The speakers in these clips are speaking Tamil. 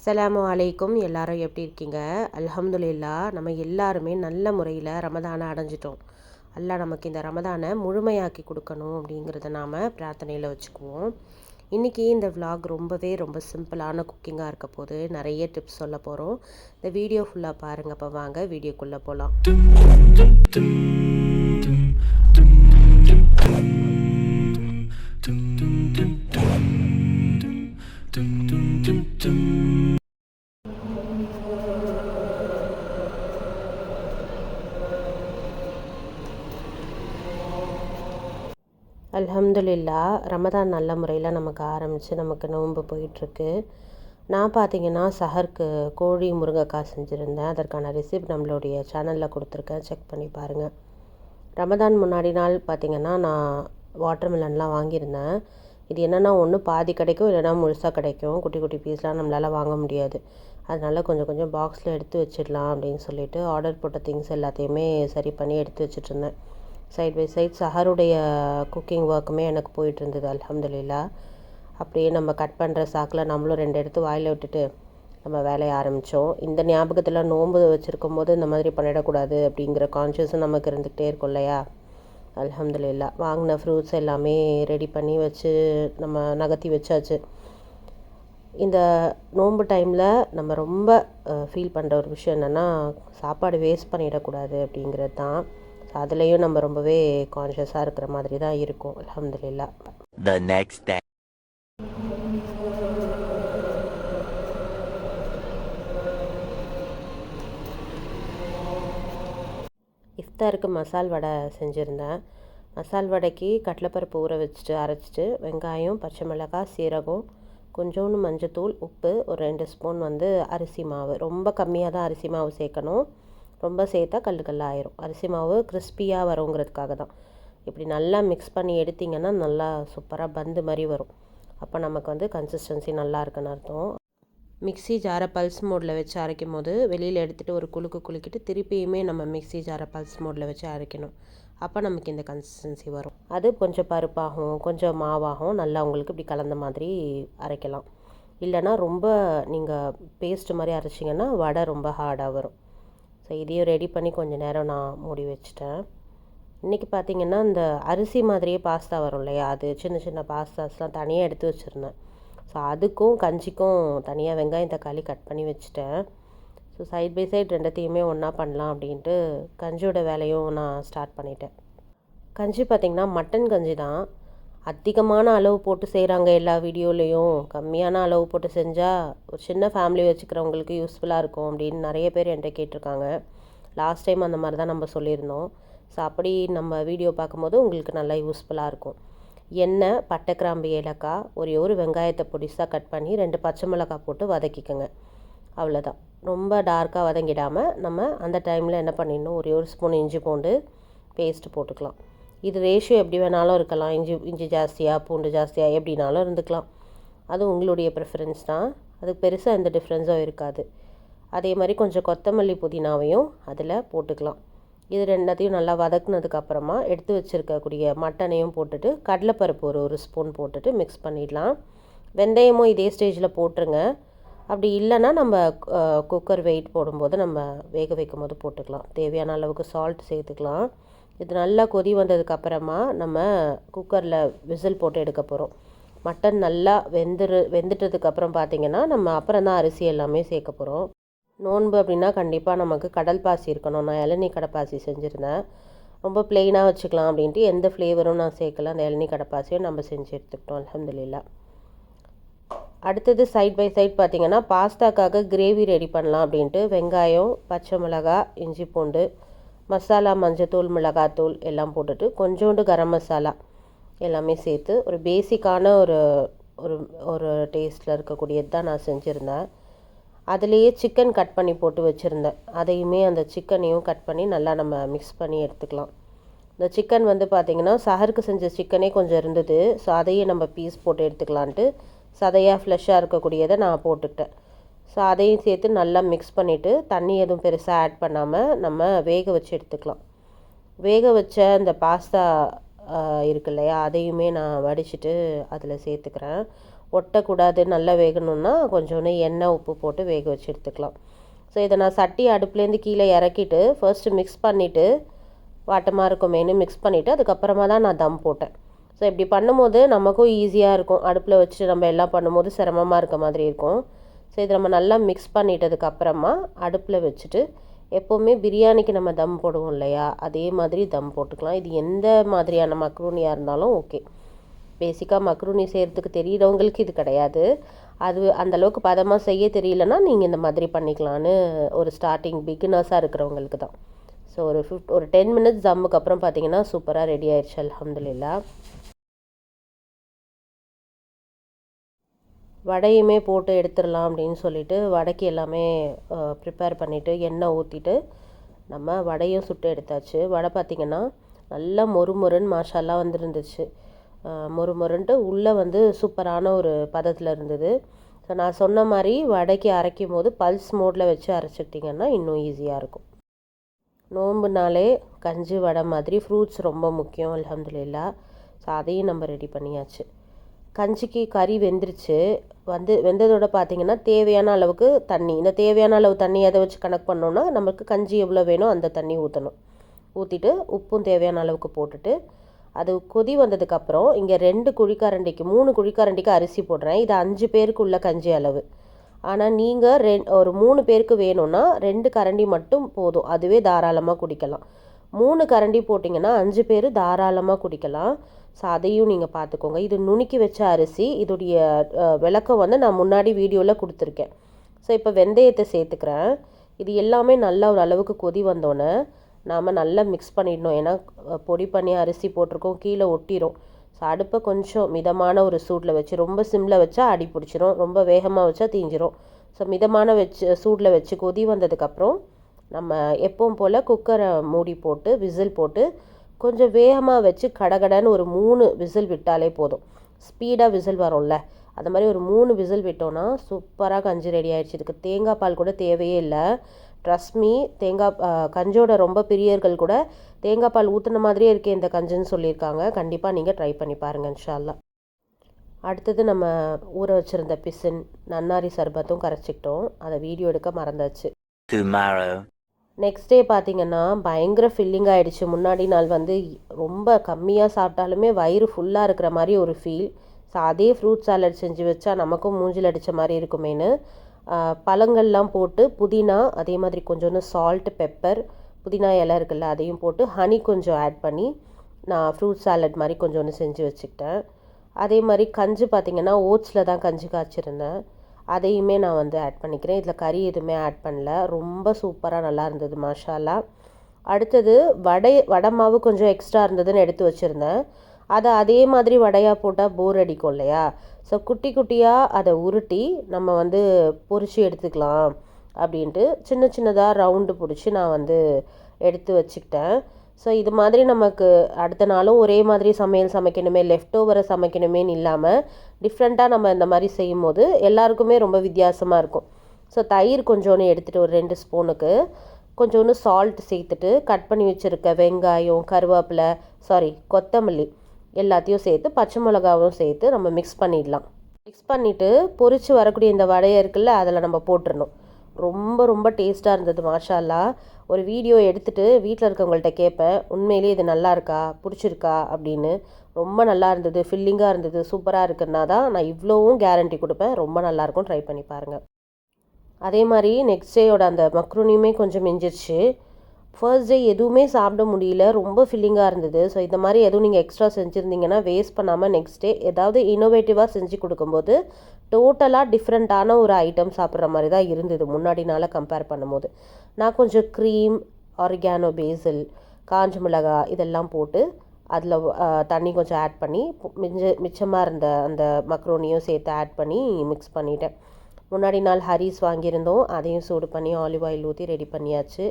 அஸ்லாமு அலைக்கும். எல்லாரும் எப்படி இருக்கீங்க? அல்ஹம்துலில்லா நம்ம எல்லாருமே நல்ல முறையில் ரமதானை அடைஞ்சிட்டோம். அல்லா நமக்கு இந்த ரமதானை முழுமையாக்கி கொடுக்கணும் அப்படிங்கிறத நாம் பிரார்த்தனையில் வச்சுக்குவோம். இன்றைக்கி இந்த விலாக் ரொம்பவே ரொம்ப சிம்பிளான குக்கிங்காக இருக்க போது நிறைய டிப்ஸ் சொல்ல போகிறோம் இந்த வீடியோ ஃபுல்லாக பாருங்கள் அப்போ வாங்க வீடியோக்குள்ளே போகலாம் அல்ஹம்துலில்லா ரமதான் நல்ல முறையில் நமக்கு ஆரம்பித்து நமக்கு நோன்பு போயிட்டுருக்கு. நான் பார்த்தீங்கன்னா சஹருக்கு கோழி முருங்கைக்காய் செஞ்சுருந்தேன். அதற்கான ரெசிப்ட் நம்மளுடைய சேனலில் கொடுத்துருக்கேன். செக் பண்ணி பாருங்கள் ரமதான் முன்னாடி நாள் பார்த்திங்கன்னா நான் வாட்டர்மெலன்லாம் வாங்கியிருந்தேன். இது என்னென்னா ஒன்று பாதி கிடைக்கும் இல்லைன்னா முழுசாக கிடைக்கும். குட்டி குட்டி பீஸ்லாம் நம்மளால் வாங்க முடியாது. அதனால் கொஞ்சம் கொஞ்சம் பாக்ஸில் எடுத்து வச்சிடலாம் அப்படின்னு சொல்லிட்டு ஆர்டர் போட்ட திங்ஸ் எல்லாத்தையுமே சரி பண்ணி எடுத்து வச்சிட்டுருந்தேன் சைட் பை சைட் சஹருடைய குக்கிங் ஒர்க்குமே எனக்கு போயிட்டு இருந்தது அல்ஹம்துலில்லா. அப்படியே நம்ம கட் பண்ணுற சாக்கில் நம்மளும் ரெண்டு எடுத்து வாயில் விட்டுட்டு நம்ம வேலையை ஆரம்பித்தோம் இந்த ஞாபகத்தில் நோன்பு வச்சுருக்கும் போது இந்த மாதிரி பண்ணிடக்கூடாது அப்படிங்கிற கான்ஷியஸும் நமக்கு இருந்துக்கிட்டே இருக்கும் இல்லையா? அலமதுல்லா வாங்கின ஃப்ரூட்ஸ் எல்லாமே ரெடி பண்ணி வச்சு நம்ம நகர்த்தி வச்சாச்சு. இந்த நோன்பு டைமில் நம்ம ரொம்ப ஃபீல் பண்ணுற ஒரு விஷயம் என்னென்னா சாப்பாடு வேஸ்ட் பண்ணிடக்கூடாது அப்படிங்கிறது தான். அதுலேயும் நம்ம ரொம்பவே கான்ஷியஸாக இருக்கிற மாதிரி தான் இருக்கும். அல்ஹம்துலில்லா. இஃப்தாருக்கு மசால் வடை செஞ்சுருந்தேன். மசால் வடைக்கு கடலைப்பருப்பு ஊற வச்சுட்டு அரைச்சிட்டு வெங்காயம் பச்சை மிளகாய் சீரகம் கொஞ்சோண்டு மஞ்சத்தூள் உப்பு ஒரு ரெண்டு ஸ்பூன் வந்து அரிசி மாவு. ரொம்ப கம்மியாக தான் அரிசி மாவு சேர்க்கணும். ரொம்ப சேர்த்தா கல் கல்லாயிரும். அரிசி மாவு கிறிஸ்பியாக வருங்கிறதுக்காக தான். இப்படி நல்லா மிக்ஸ் பண்ணி எடுத்திங்கன்னா நல்லா சூப்பராக பந்து மாதிரி வரும். அப்போ நமக்கு வந்து கன்சிஸ்டன்சி நல்லா இருக்குன்னு அர்த்தம். மிக்ஸி ஜாரை பல்ஸ் மோடில் வச்சு அரைக்கும் போது வெளியில் எடுத்துகிட்டு ஒரு குலுக்கு குலுக்கிட்டு திருப்பியுமே நம்ம மிக்ஸி ஜாரை பல்ஸ் மோடில் வச்சு அரைக்கணும். அப்போ நமக்கு இந்த கன்சிஸ்டன்சி வரும். அது கொஞ்சம் பருப்பாகவும் கொஞ்சம் மாவாகவும் நல்லா உங்களுக்கு இப்படி கலந்த மாதிரி அரைக்கலாம். இல்லைன்னா ரொம்ப நீங்கள் பேஸ்ட் மாதிரி அரைச்சிங்கன்னா வடை ரொம்ப ஹார்டாக வரும். ஸோ இதையும் ரெடி பண்ணி கொஞ்சம் நேரம் நான் மூடி வச்சிட்டேன். இன்றைக்கி பார்த்தீங்கன்னா இந்த அரிசி மாதிரியே பாஸ்தா வரும் இல்லையா? அது சின்ன சின்ன பாஸ்தாஸ்லாம் தனியாக எடுத்து வச்சுருந்தேன். ஸோ அதுக்கும் கஞ்சிக்கும் தனியாக வெங்காயம் தக்காளி கட் பண்ணி வச்சுட்டேன். ஸோ சைட் பை சைட் ரெண்டத்தையுமே ஒன்றா பண்ணலாம் அப்படின்ட்டு கஞ்சியோட வேலையும் நான் ஸ்டார்ட் பண்ணிட்டேன். கஞ்சி பார்த்திங்கன்னா மட்டன் கஞ்சி தான். அதிகமான அளவு போட்டு செய்கிறாங்க எல்லா வீடியோலேயும். கம்மியான அளவு போட்டு செஞ்சால் ஒரு சின்ன ஃபேமிலி வச்சுக்கிறவங்களுக்கு யூஸ்ஃபுல்லாக இருக்கும் அப்படின்னு நிறைய பேர் என்கிட்ட கேட்டிருக்காங்க. லாஸ்ட் டைம் அந்த மாதிரி தான் நம்ம சொல்லியிருந்தோம். ஸோ அப்படி நம்ம வீடியோ பார்க்கும்போது உங்களுக்கு நல்லா யூஸ்ஃபுல்லாக இருக்கும். எண்ணெய் பட்டை கிராம்பு ஏலக்காய் ஒரே ஒரு வெங்காயத்தை பொடிசாக கட் பண்ணி ரெண்டு பச்சை மிளகாய் போட்டு வதக்கிக்கோங்க. அவ்வளோதான் ரொம்ப டார்க்காக வதங்கிடாமல் நம்ம அந்த டைமில் என்ன பண்ணிடணும்? ஒரே ஒரு ஸ்பூன் இஞ்சி பூண்டு பேஸ்ட்டு போட்டுக்கலாம். இது ரேஷியோ எப்படி வேணாலும் இருக்கலாம். இஞ்சி இஞ்சி ஜாஸ்தியாக பூண்டு ஜாஸ்தியாக எப்படினாலும் இருந்துக்கலாம். அது உங்களுடைய ப்ரிஃபரன்ஸ் தான். அதுக்கு பெருசாக எந்த டிஃப்ரென்ஸும் இருக்காது. அதே மாதிரி கொஞ்சம் கொத்தமல்லி புதினாவையும் அதில் போட்டுக்கலாம். இது ரெண்டத்தையும் நல்லா வதக்குனதுக்கு அப்புறமா எடுத்து வச்சுருக்கக்கூடிய மட்டனையும் போட்டுட்டு கடலைப்பருப்பு ஒரு ஒரு ஸ்பூன் போட்டுட்டு மிக்ஸ் பண்ணிடலாம். வெந்தயமும் இதே ஸ்டேஜில் போட்டுருங்க. அப்படி இல்லைன்னா நம்ம குக்கர் வெயிட் போடும்போது நம்ம வேக வைக்கும் போது போட்டுக்கலாம். தேவையான அளவுக்கு சால்ட் சேர்த்துக்கலாம். இது நல்லா கொதி வந்ததுக்கு அப்புறமா நம்ம குக்கரில் விசில் போட்டு எடுக்க போகிறோம் மட்டன் நல்லா வெந்துரு வெந்துட்டதுக்கப்புறம் பார்த்திங்கன்னா நம்ம அப்புறம் தான் அரிசி எல்லாமே சேர்க்க போகிறோம் நோன்பு அப்படின்னா கண்டிப்பாக நமக்கு கடல் பாசி இருக்கணும். நான் இளநீ கடப்பாசி செஞ்சுருந்தேன். ரொம்ப ப்ளெயினாக வச்சுக்கலாம் அப்படின்ட்டு எந்த ஃப்ளேவரும் நான் சேர்க்கல. அந்த இளநீ கடப்பாசியும் நம்ம செஞ்சு எடுத்துக்கிட்டோம் அலமதுல்லா அடுத்தது சைட் பை சைட் பார்த்திங்கன்னா பாஸ்தாக்காக கிரேவி ரெடி பண்ணலாம் அப்படின்ட்டு வெங்காயம் பச்சை மிளகாய் இஞ்சி பூண்டு மசாலா மஞ்சத்தூள் மிளகாத்தூள் எல்லாம் போட்டுட்டு கொஞ்சோண்டு கரம் மசாலா எல்லாமே சேர்த்து ஒரு பேசிக்கான ஒரு ஒரு ஒரு டேஸ்ட்டில் இருக்கக்கூடியது தான் நான் செஞ்சுருந்தேன். அதுலேயே சிக்கன் கட் பண்ணி போட்டு வச்சுருந்தேன். அதையுமே அந்த சிக்கனையும் கட் பண்ணி நல்லா நம்ம மிக்ஸ் பண்ணி எடுத்துக்கலாம். இந்த சிக்கன் வந்து பார்த்திங்கன்னா சஹருக்கு செஞ்ச சிக்கனே கொஞ்சம் இருந்தது. ஸோ அதையே நம்ம பீஸ் போட்டு எடுத்துக்கலான்ட்டு சதையாக ஃப்ளஷ்ஷாக இருக்கக்கூடியதை நான் போட்டுக்கிட்டேன். ஸோ அதையும் சேர்த்து நல்லா மிக்ஸ் பண்ணிவிட்டு தண்ணி எதுவும் பெருசாக ஆட் பண்ணாமல் நம்ம வேக வச்சு எடுத்துக்கலாம். வேக வச்ச அந்த பாஸ்தா இருக்கு இல்லையா அதையுமே நான் வடிச்சிட்டு அதில் சேர்த்துக்கிறேன். ஒட்டக்கூடாது நல்லா வேகணும்னா கொஞ்சோண்டு எண்ணெய் உப்பு போட்டு வேக வச்சு எடுத்துக்கலாம். ஸோ இதை நான் சட்டி அடுப்புலேருந்து கீழே இறக்கிட்டு ஃபர்ஸ்ட்டு மிக்ஸ் பண்ணிவிட்டு வாட்டமாக இருக்குமேனு மிக்ஸ் பண்ணிவிட்டு அதுக்கப்புறமா தான் நான் தம் போட்டேன். ஸோ இப்படி பண்ணும்போது நமக்கும் ஈஸியாக இருக்கும். அடுப்பில் வச்சுட்டு நம்ம எல்லாம் பண்ணும்போது சிரமமாக இருக்க மாதிரி இருக்கும். ஸோ இதை நம்ம நல்லா மிக்ஸ் பண்ணிட்டதுக்கப்புறமா அடுப்பில் வச்சுட்டு எப்போவுமே பிரியாணிக்கு நம்ம தம் போடுவோம் இல்லையா? அதே மாதிரி தம் போட்டுக்கலாம். இது எந்த மாதிரியான மக்ரூனியாக இருந்தாலும் ஓகே பேசிக்காக மக்ரூனி செய்கிறதுக்கு தெரியிறவங்களுக்கு இது கிடையாது. அது அந்தளவுக்கு பதமாக செய்ய தெரியலனா நீங்கள் இந்த மாதிரி பண்ணிக்கலான்னு ஒரு ஸ்டார்டிங் பிகினர்ஸாக இருக்கிறவங்களுக்கு தான். ஸோ ஒரு ஃபிஃப்ட் ஒரு டென் மினிட்ஸ் ஜம்முக்கு அப்புறம் பார்த்தீங்கன்னா சூப்பராக ரெடி ஆயிடுச்சு அலமதுல்லா வடையுமே போட்டு எடுத்துடலாம் அப்படின்னு சொல்லிட்டு வடைக்கு எல்லாமே ப்ரிப்பேர் பண்ணிவிட்டு எண்ணெய் ஊற்றிட்டு நம்ம வடையும் சுட்டு எடுத்தாச்சு. வடை பார்த்திங்கன்னா நல்லா மொறு மொறுன்னு மாஷாலாம் வந்துருந்துச்சு. மொறு மொறுன்ட்டு உள்ளே வந்து சூப்பரான ஒரு பதத்தில் இருந்தது. ஸோ நான் சொன்ன மாதிரி வடைக்கு அரைக்கும் போது பல்ஸ் மோடில் வச்சு அரைச்சிக்கிட்டிங்கன்னா இன்னும் ஈஸியாக இருக்கும். நோம்புனாலே கஞ்சி வடை மாதிரி ஃப்ரூட்ஸ் ரொம்ப முக்கியம் அலமதுல்லா ஸோ அதையும் நம்ம ரெடி பண்ணியாச்சு. கஞ்சிக்கு கறி வெந்துருச்சு. வந்து வெந்ததோட பார்த்திங்கன்னா தேவையான அளவுக்கு தண்ணி. இந்த தேவையான அளவு தண்ணி எதை வச்சு கணக்கு பண்ணோன்னா நம்மளுக்கு கஞ்சி எவ்வளோ வேணும் அந்த தண்ணி ஊற்றணும் ஊற்றிட்டு உப்பும் தேவையான அளவுக்கு போட்டுட்டு அது கொதி வந்ததுக்கப்புறம் இங்கே ரெண்டு குழிக்கரண்டிக்கு மூணு குழிக்கரண்டிக்கு அரிசி போடுறேன். இது அஞ்சு பேருக்கு உள்ள கஞ்சி அளவு. ஆனால் நீங்கள் ரெ ஒரு மூணு பேருக்கு வேணும்னா ரெண்டு கரண்டி மட்டும் போதும். அதுவே தாராளமாக குடிக்கலாம். மூணு கரண்டி போட்டிங்கன்னா அஞ்சு பேர் தாராளமாக குடிக்கலாம். ஸோ அதையும் நீங்கள் பார்த்துக்கோங்க இது நுணுக்கி வச்ச அரிசி. இதோடைய விளக்கம் வந்து நான் முன்னாடி வீடியோவில் கொடுத்துருக்கேன். ஸோ இப்போ வெந்தயத்தை சேர்த்துக்கிறேன். இது எல்லாமே நல்லா ஒரு அளவுக்கு கொதி வந்தோடனே நாம் நல்லா மிக்ஸ் பண்ணிடணும். ஏன்னா பொடி பண்ணி அரிசி போட்டிருக்கோம் கீழே ஒட்டிடும் ஸோ அடுப்பை கொஞ்சம் மிதமான ஒரு சூட்டில் வச்சு ரொம்ப சிம்மில் வச்சா அடி பிடிச்சிரும். ரொம்ப வேகமாக வச்சா தீஞ்சிரும். ஸோ மிதமான வச்சு சூடில் வச்சு கொதி வந்ததுக்கப்புறம் நம்ம எப்பவும் போல் குக்கரை மூடி போட்டு விசில் போட்டு கொஞ்சம் வேகமாக வச்சு கடகடன்னு ஒரு மூணு விசில் விட்டாலே போதும். ஸ்பீடாக விசில் வரும்ல. அந்த மாதிரி ஒரு மூணு விசில் விட்டோன்னா சூப்பராக கஞ்சி ரெடி ஆகிடுச்சு இதுக்கு தேங்காய் பால் கூட தேவையே இல்லை. ட்ரஸ்மி தேங்காய் கஞ்சோட ரொம்ப பிரியர்கள் கூட தேங்காய் பால் ஊற்றின மாதிரியே இருக்கே இந்த கஞ்சுன்னு சொல்லியிருக்காங்க. கண்டிப்பாக நீங்கள் ட்ரை பண்ணி பாருங்கள் இன்ஷால்லா அடுத்தது நம்ம ஊற வச்சுருந்த பிசின் நன்னாரி சர்பத்தும் கரைச்சிக்கிட்டோம். அதை வீடியோ எடுக்க மறந்தாச்சு. நெக்ஸ்ட் டே பார்த்திங்கன்னா பயங்கர ஃபில்லிங் ஆகிடுச்சு முன்னாடி நாள் வந்து ரொம்ப கம்மியாக சாப்பிட்டாலுமே வயிறு ஃபுல்லாக இருக்கிற மாதிரி ஒரு ஃபீல் ஸோ அதே ஃப்ரூட் சாலட் செஞ்சு வச்சா நமக்கும் மூஞ்சில் அடித்த மாதிரி இருக்குமேனு பழங்கள்லாம் போட்டு புதினா அதே மாதிரி கொஞ்சோண்டு சால்ட் பெப்பர் புதினா இலை இருக்குல்ல அதையும் போட்டு ஹனி கொஞ்சம் ஆட் பண்ணி நான் ஃப்ரூட் சாலட் மாதிரி கொஞ்சோண்டு செஞ்சு வச்சுக்கிட்டேன். அதே மாதிரி கஞ்சி பார்த்திங்கன்னா ஓட்ஸில் தான் கஞ்சி காய்ச்சிருந்தேன். அதையுமே நான் வந்து ஆட் பண்ணிக்கிறேன். இதில் கறி எதுவுமே ஆட் பண்ணல. ரொம்ப சூப்பராக நல்லா இருந்தது மசாலா அடுத்தது வடை வடை மாவு கொஞ்சம் எக்ஸ்ட்ரா இருந்ததுன்னு எடுத்து வச்சுருந்தேன். அதை அதே மாதிரி வடையாக போட்டால் போர் அடிக்கும் இல்லையா? ஸோ குட்டி குட்டியாக அதை உருட்டி நம்ம வந்து பொறிச்சு எடுத்துக்கலாம் அப்படின்ட்டு சின்ன சின்னதாக ரவுண்டு பிடிச்சி நான் வந்து எடுத்து வச்சுக்கிட்டேன். ஸோ இது மாதிரி நமக்கு அடுத்த நாளும் ஒரே மாதிரி சமையல் சமைக்கணுமே லெஃப்ட் ஓவரை சமைக்கணுமேன்னு இல்லாமல் டிஃப்ரெண்ட்டாக நம்ம இந்த மாதிரி செய்யும் போது எல்லாருக்குமே ரொம்ப வித்தியாசமாக இருக்கும். ஸோ தயிர் கொஞ்சோன்னு எடுத்துகிட்டு ஒரு ரெண்டு ஸ்பூனுக்கு கொஞ்சோண்டு சால்ட் சேர்த்துட்டு கட் பண்ணி வச்சுருக்க வெங்காயம் கருவேப்பிலை சாரி கொத்தமல்லி எல்லாத்தையும் சேர்த்து பச்சை மிளகாவும் சேர்த்து நம்ம மிக்ஸ் பண்ணிடலாம். மிக்ஸ் பண்ணிவிட்டு பொறிச்சு வரக்கூடிய இந்த வடையை இருக்குல்ல அதில் நம்ம போட்டுடணும் ரொம்ப ரொம்ப டேஸ்ட்டாக இருந்தது மாஷாலா ஒரு வீடியோ எடுத்துகிட்டு வீட்டில் இருக்கவங்கள்ட்ட கேட்பேன் உண்மையிலேயே இது நல்லா இருக்கா? பிடிச்சிருக்கா? அப்படின்னு. ரொம்ப நல்லா இருந்தது ஃபில்லிங்காக இருந்தது சூப்பராக இருக்குன்னா தான் நான் இவ்வளோவும் கேரண்டி கொடுப்பேன். ரொம்ப நல்லாயிருக்கும் ட்ரை பண்ணி பாருங்கள் அதே மாதிரி நெக்ஸ்ட் டேயோட அந்த மக்ரூனியுமே கொஞ்சம் மிஞ்சிருச்சு. ஃபர்ஸ்ட் டே எதுவுமே சாப்பிட முடியல. ரொம்ப ஃபில்லிங்காக இருந்தது. ஸோ இந்த மாதிரி எதுவும் நீங்கள் எக்ஸ்ட்ரா செஞ்சுருந்தீங்கன்னா வேஸ்ட் பண்ணாமல் நெக்ஸ்ட் டே ஏதாவது இனோவேட்டிவாக செஞ்சு கொடுக்கும்போது டோட்டலாக டிஃப்ரெண்ட்டான ஒரு ஐட்டம் சாப்பிட்ற மாதிரி தான் இருந்தது. முன்னாடி நாளாக கம்பேர் பண்ணும்போது. நான் கொஞ்சம் க்ரீம் ஆர்கானோ பேசில் காஞ்ச மிளகா இதெல்லாம் போட்டு அதில் தண்ணி கொஞ்சம் ஆட் பண்ணி மிஞ்ச மிச்சமாக இருந்த அந்த மக்ரோனியும் சேர்த்து ஆட் பண்ணி மிக்ஸ் பண்ணிட்டேன். முன்னாடி நாள் ஹரிஸ் வாங்கியிருந்தோம். அதையும் சூடு பண்ணி ஆலிவ் ஆயில் ஊற்றி ரெடி பண்ணியாச்சு.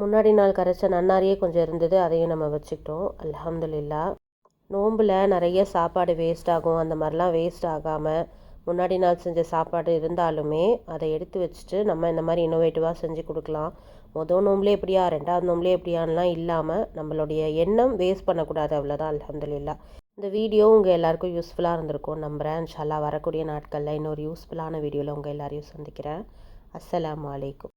முன்னாடி நாள் கரைச்ச நன்னாரியே கொஞ்சம் இருந்தது அதையும் நம்ம வச்சுக்கிட்டோம். அலமதுல்லா நோம்பில் நிறைய சாப்பாடு வேஸ்ட் ஆகும். அந்த மாதிரிலாம் வேஸ்ட் ஆகாமல் முன்னாடி நாள் செஞ்ச சாப்பாடு இருந்தாலுமே அதை எடுத்து வச்சுட்டு நம்ம இந்த மாதிரி இன்னோவேட்டிவாக செஞ்சு கொடுக்கலாம். மொதல் நோம்புலே எப்படியா ரெண்டாவது நோம்புலே எப்படியான்லாம் இல்லாமல் நம்மளுடைய எண்ணம் வேஸ்ட் பண்ணக்கூடாது அவ்வளோதான் அலமதுல்லா இந்த வீடியோ உங்கள் எல்லாருக்கும் யூஸ்ஃபுல்லாக இருந்திருக்கும் நம்புகிறேன் இன்ஷால்லா வரக்கூடிய நாட்களில் இன்னொரு யூஸ்ஃபுல்லான வீடியோவில் உங்கள் எல்லாரையும் சந்திக்கிறேன். அஸ்லாம் அலைக்கும்.